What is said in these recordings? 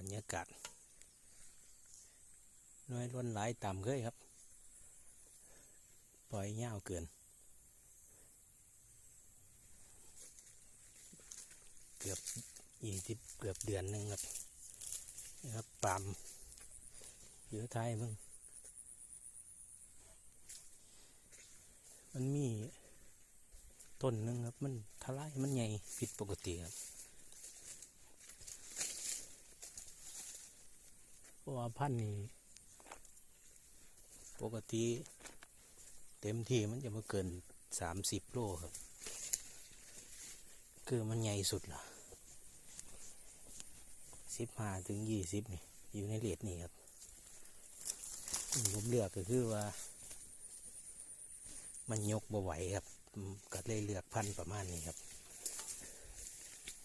บรรยากาศน้อยล้นหลายตามเคยครับ ปล่อยเงาวเกิน เกือบยี่สิบเกือบเดือนหนึ่งครับนี่ครับปามเยอะท้ายมึง มันมีต้นหนึงครับ มันทลายมันใหญ่ผิดปกติครับ เพราะว่าพันธุ์นี่ปกติเต็มที่มันจะมาเกินสามสิบโลครับ คือมันใหญ่สุดละสิบห้าถึงยี่สิบนี่ อยู่ในเลทนี่ครับมผมเลือกก็คือว่า มันยกบ่ไหวครับ ก็เลยเลือกพันธุ์ประมาณนี้ครับ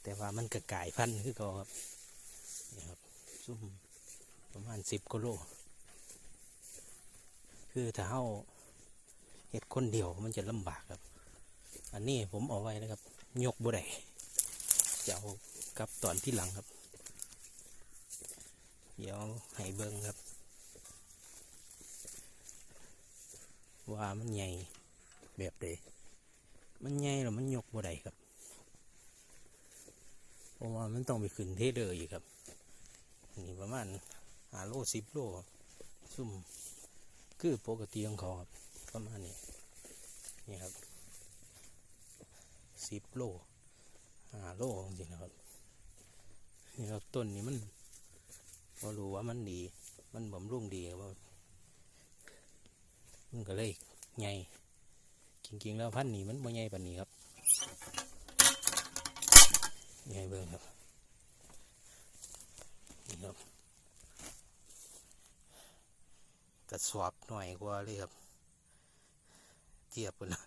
แต่ว่ามันกระก่ายพันธุ์คือเก็ครับนี่ครับซุ่ม ประมาณสิบกิโล คือถ้าเอาเห็ดคนเดียวมันจะลำบากครับ อันนี้ผมเอาไว้นะครับ ยกบ่ได้จะเอากับตอนที่หลังครับ เดี๋ยวให้เบิ้งครับ ว่ามันใหญ่แบบใดมันใหญ่หรือมันยกบ่ได้ครับเพราะว่ามันต้องไปขึ้นเทเดอร์อีกครับนี่ประมาณาโลสิบโลซุ่มคือปกติของเขาครับประมาณนี้นี่ครับสิบโลหาโลจริงนะครับนี่ครับต้นนี้มันพอรู้ว่ามันดี มันบำรุงดีครับว่ามันก็เลยใหญ่จริงๆแล้วพันธุ์นี้มันไม่ใหญ่ปานนี้ครับใหญ่เบิ่งครับนี่ครับ กระสอบหน่อยกว่าเลยครับ เทียบกันนะ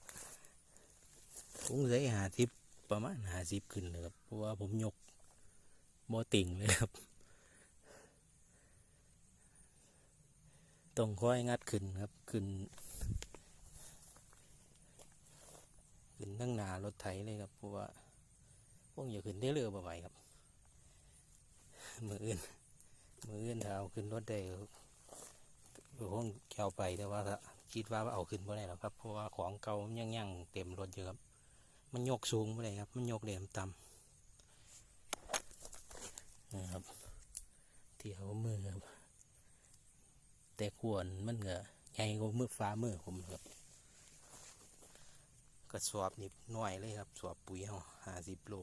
ผมใช้หาทิปประมาณหาสิบขึ้นเลยครับ เพราะว่าผมยกโมติ่งเลยครับต้องค่อยงัดขึ้นครับ ขึ้น ขึ้นทั้งหนารถไถเลยครับ เพราะว่าพวกอย่าขึ้นได้เรือบ่ไหวครับ มืออื่น มืออื่นถ้าเอาขึ้นรถได้ ก็ก็คงแก้วไปแต่ว่าคิดว่าเอาขึ้นไม่ได้หรอกครับ เพราะว่าของเก่ามันยังยังเต็มรถอยู่ครับ มันยกสูงไม่ได้ครับ มันยกเหลี่ยมต่ำนะครับเที่ยวมือครับแต่ควรมันก็ใหญ่กว่ามือฟ้ามือผมครับกระสอบนี่น้อยเลยครับสอบปุ๋ยเฮาห้าสิบโล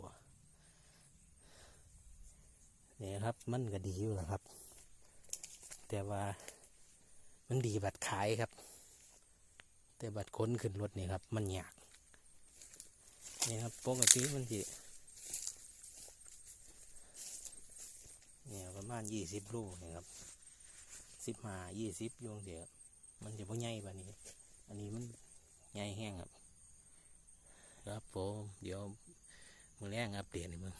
นี่ยครับมันก็ดีอยู่แหละครับ แต่ว่า มันดีบัตรขายครับ แต่บัตรค้นขึ้นรถนี่ครับ มันยากนี่ครับปกติมันสิเนี่ยประมาณยี่สิบลูกนี่ครับสิบห้ายี่สิบโยงเดียมันจะพ่ใหญ่แบบนี้ อันนี้มันใหญ่แห้งครับ ครับผมเดี๋ยวมือแรงอัปเดตให้มึง